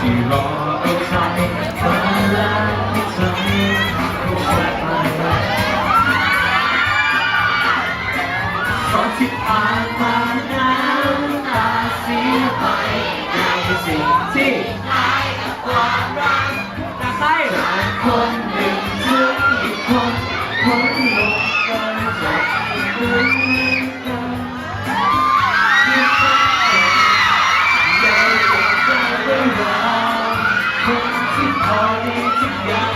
ที่รอเอาใจมาแล้วใจของฉันตอนที่ผ่านมาน้ำตาเสียไปในสิ่งที่จากใต้จากคนหลายคน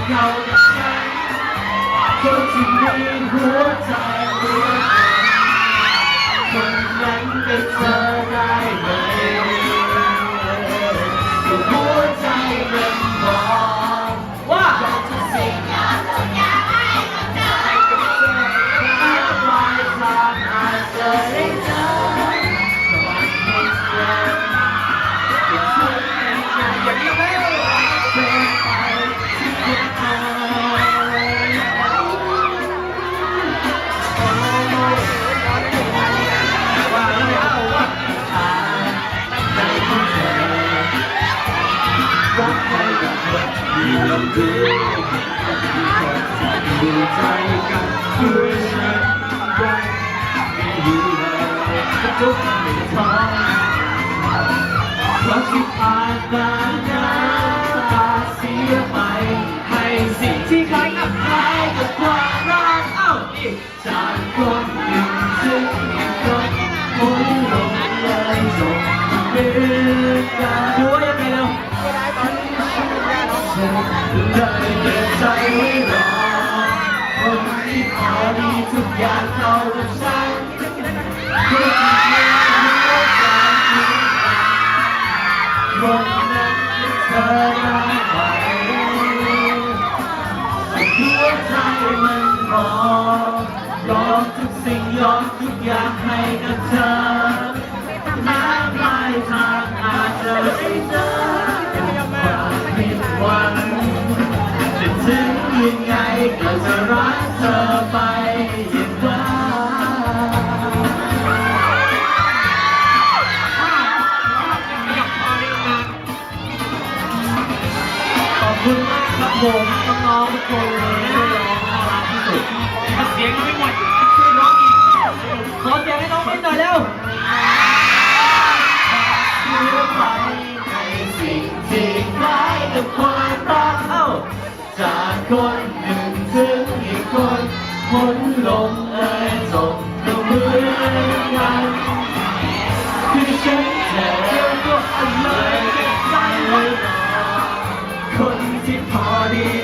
กอย่างเข้ากับฉันคนที่มีหัวใจมือมันคนนั้นเป็นเธอ ดูใจกันด้วย ฉันเลยเก็บใจไว้รอคนที่พอดีทุกอย่างเขากับฉันคนที่มีหัวใจเหมือนกันคนนั้นเป็นเธอได้ไหมหัวใจมันบอกยอมทุกสิ่งยอมทุกอย่างให้กับเธอ ก็จะรักเธอไปอย่างนั้นขอบคุณมากครับผมน้องๆทุกคนเลยที่ร้องน่ารักที่สุดถ้าเสียงไม่หมดช่วยร้องอีกขอเสียงให้น้องนิดหน่อยเร็วเชื่อไป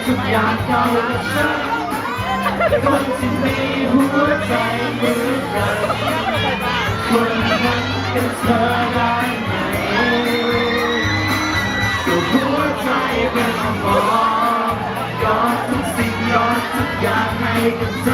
ทุกอย่างเข้าฉันคนที่มีหัวใจเหมือนกันคนนั้นเป็นเธอได้ไหมก็หัวใจเป็นหมอยอมทุกสิ่งยอมทุกอย่างให้กับเธอ